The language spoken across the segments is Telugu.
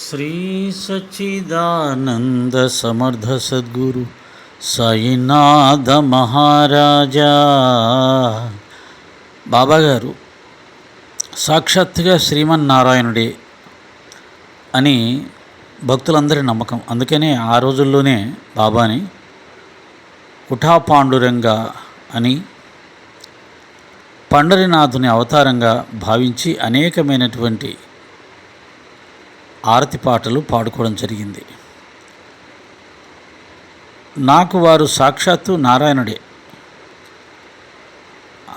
శ్రీ సచిదానంద సమర్థ సద్గురు సాయినాథ మహారాజా. బాబాగారు సాక్షాత్తుగా శ్రీమన్నారాయణుడే అని భక్తులందరి నమ్మకం. అందుకనే ఆ రోజుల్లోనే బాబాని ఉఠా పాండురంగ అని పండరినాథుని అవతారంగా భావించి అనేకమైనటువంటి ఆరతి పాటలు పాడుకోవడం జరిగింది. నాకు వారు సాక్షాత్తు నారాయణుడే.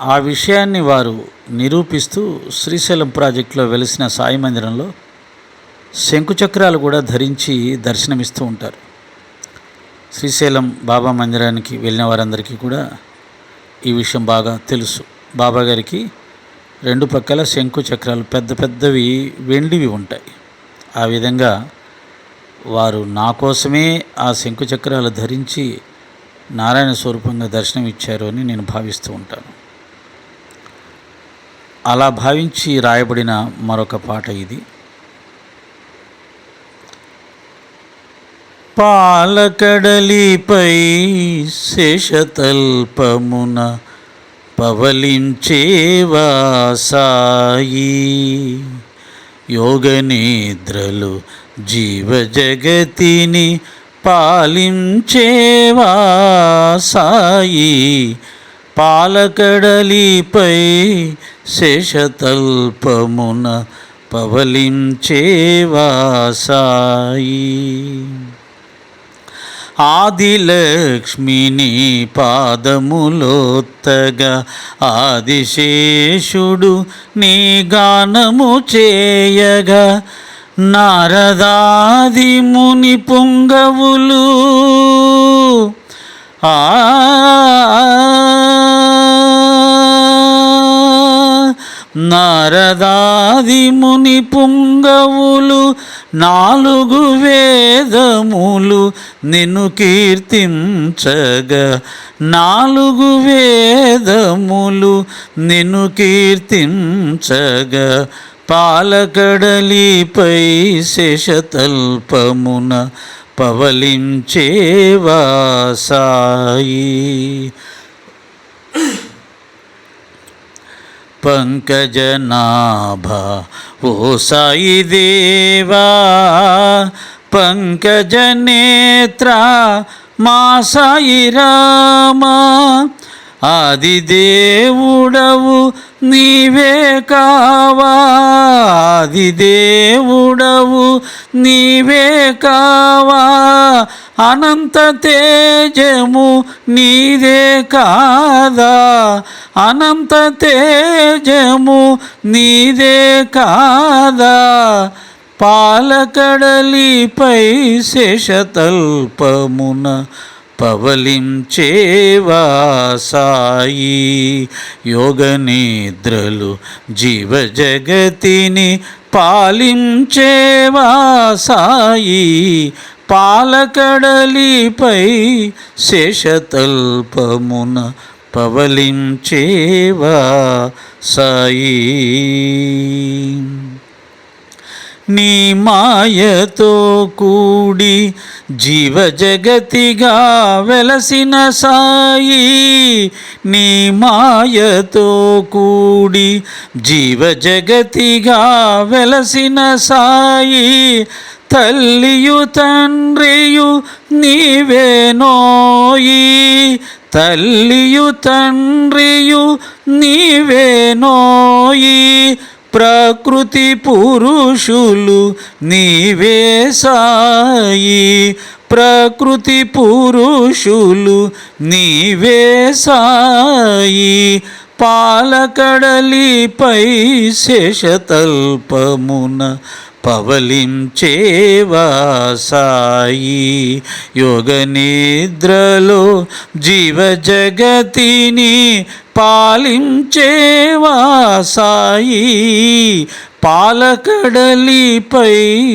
ఆ విషయాన్ని వారు నిరూపిస్తూ శ్రీశైలం ప్రాజెక్టులో వెలిసిన సాయి మందిరంలో శంకుచక్రాలు కూడా ధరించి దర్శనమిస్తూ ఉంటారు. శ్రీశైలం బాబా మందిరానికి వెళ్ళిన వారందరికీ కూడా ఈ విషయం బాగా తెలుసు. బాబా గారికి రెండు పక్కల శంకు చక్రాలు పెద్ద పెద్దవి వెండివి ఉంటాయి. ఆ విధంగా వారు నా కోసమే ఆ శంకు చక్రాలు ధరించి నారాయణ స్వరూపంగా దర్శనం ఇచ్చారు అని నేను భావిస్తూ ఉంటాను. అలా భావించి రాయబడిన మరొక పాట ఇది. పాలకడలిపై శేషతల్పమున పవలించేవా సాయి యోగనిద్రలు జీవ జగతిని పాలించేవా సాయి? పాలకడలిపై శేషతల్పమున పవలించేవా సాయి? ఆదిలక్ష్మిని పాదములోత్తగా ఆదిశేషుడు నీ గానము చేయగా. నారదాది ముని పొంగవులు ఆ నారదాది ముని పుంగవులు నాలుగు వేదములు నిన్ను కీర్తించగా. నాలుగు వేదములు నిన్ను కీర్తించగా. పాలకడలిపై శేషతల్పమున పవలించేవా సాయి పంకజనాభ ఓ సాయి దేవా పంకజనేత్ర మా సాయి రామా ఆదిదేవుడవు నీవే కావా ఆదిదేవుడవు నీవే కావా. అనంత తేజము నీదే కాదా? అనంత తేజము నీదే కాదా? పాలకడలిపై శేషతల్పమున పవలించేవా సాయి? యోగనిద్రలు జీవ జగతిని పాలించేవా సాయి? పాలకడలిపై శేషతల్పమున పవలించేవా సాయి? నీ మాయతో కూడి జీవ జగతిగా వెలసిన సాయి నీ మాయతో కూడి జీవ జగతిగా వెలసిన సాయి తల్లియు తండ్రియు నీవేనోయి తల్లియు తండ్రియు నీవేనోయి ప్రకృతి పురుషులు నీవే సాయి. ప్రకృతి పురుషులు నీవే సాయి. పాలకడలిపై శేషతల్పమున పవలించేవా సాయి? యోగనిద్రలో జీవ జగతిని పాలించేవా సాయి? పాలకడలిపై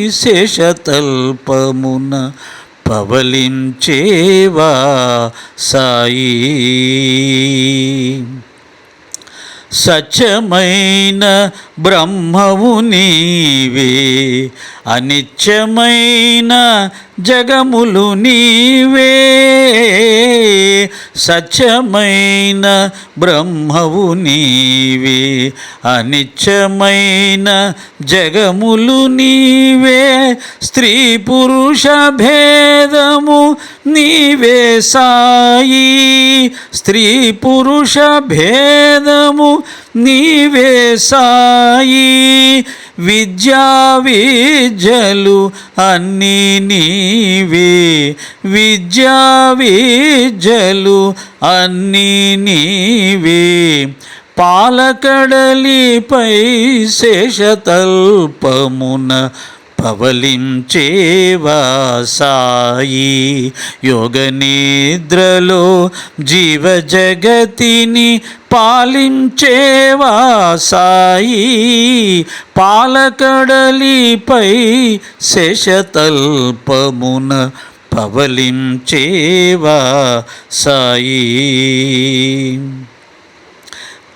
శేషతల్పమున పవలించేవా సాయి? సత్యమైన బ్రహ్మవు నీవే అనిత్యమైన జగములు నీవే. సత్యమైన బ్రహ్మవు నీవే అనిత్యమైన జగములు నీవే. స్త్రీ పురుష భేదము నీవే సాయి స్త్రీ పురుష భేదము నీవే సాయి విద్యా విద్యలు అన్నీ నీవే. విద్యా విద్యలు అన్నీ నీవే. పాలకడలిపై శేషతల్పమున పవలించేవా సాయి యోగ నిద్రలో జీవ జగతిని పాలించేవా సాయి పాలకడలిపై శేషతల్పమున పవలించేవా సాయి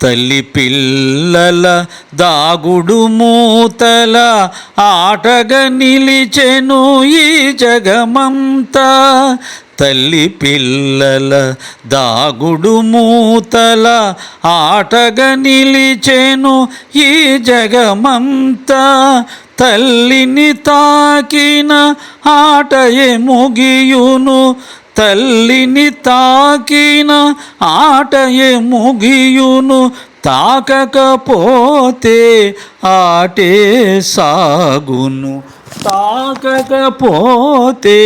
తల్లి పిల్లల దాగుడు మూతల ఆటగా నిలిచెను ఈ జగమంతా. తల్లి పిల్లల దాగుడు మూతల ఆటగా నిలిచెను ఈ జగమంతా. తల్లిని తాకిన ఆటయే ముగియును. తల్లిని తాకిన ఆటయే ముగియును తాకకపోతే ఆటే సాగును. తాకకపోతే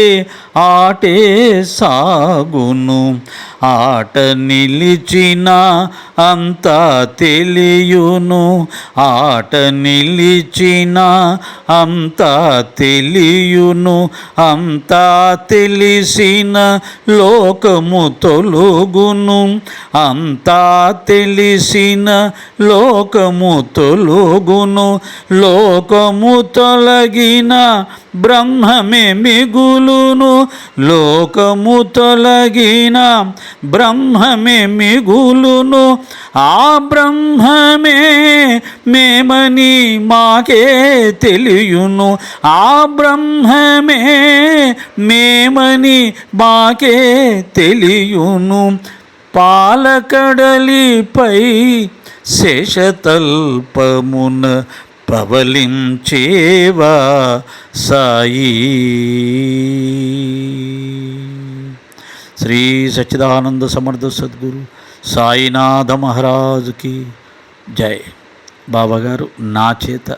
ఆటే సాగును. ఆట నిలిచిన అంత తెలియును. ఆట నిలిచిన అంత తెలియును. అంత తెలిసిన లోకము తొలుగును. అంత తెలిసిన లోకము తొలుగును. లోకము తొలగిన బ్రహ్మమే మిగులును. లోకము తొలగిన బ్రహ్మమే మిగులును. ఆ బ్రహ్మమే మేమని మాకే తెలియును. ఆ బ్రహ్మమే మేమని మాకే తెలియును. పాలకడలిపై శేషతల్పమున పవలించేవా సాయి? శ్రీ సచ్చిదానంద సమర్థ సద్గురు సాయినాథ మహారాజుకి జై. బాబాగారు నా చేత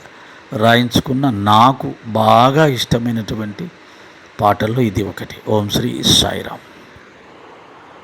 రాయించుకున్న నాకు బాగా ఇష్టమైనటువంటి పాటల్లో ఇది ఒకటి. ఓం శ్రీ సాయిరామ్.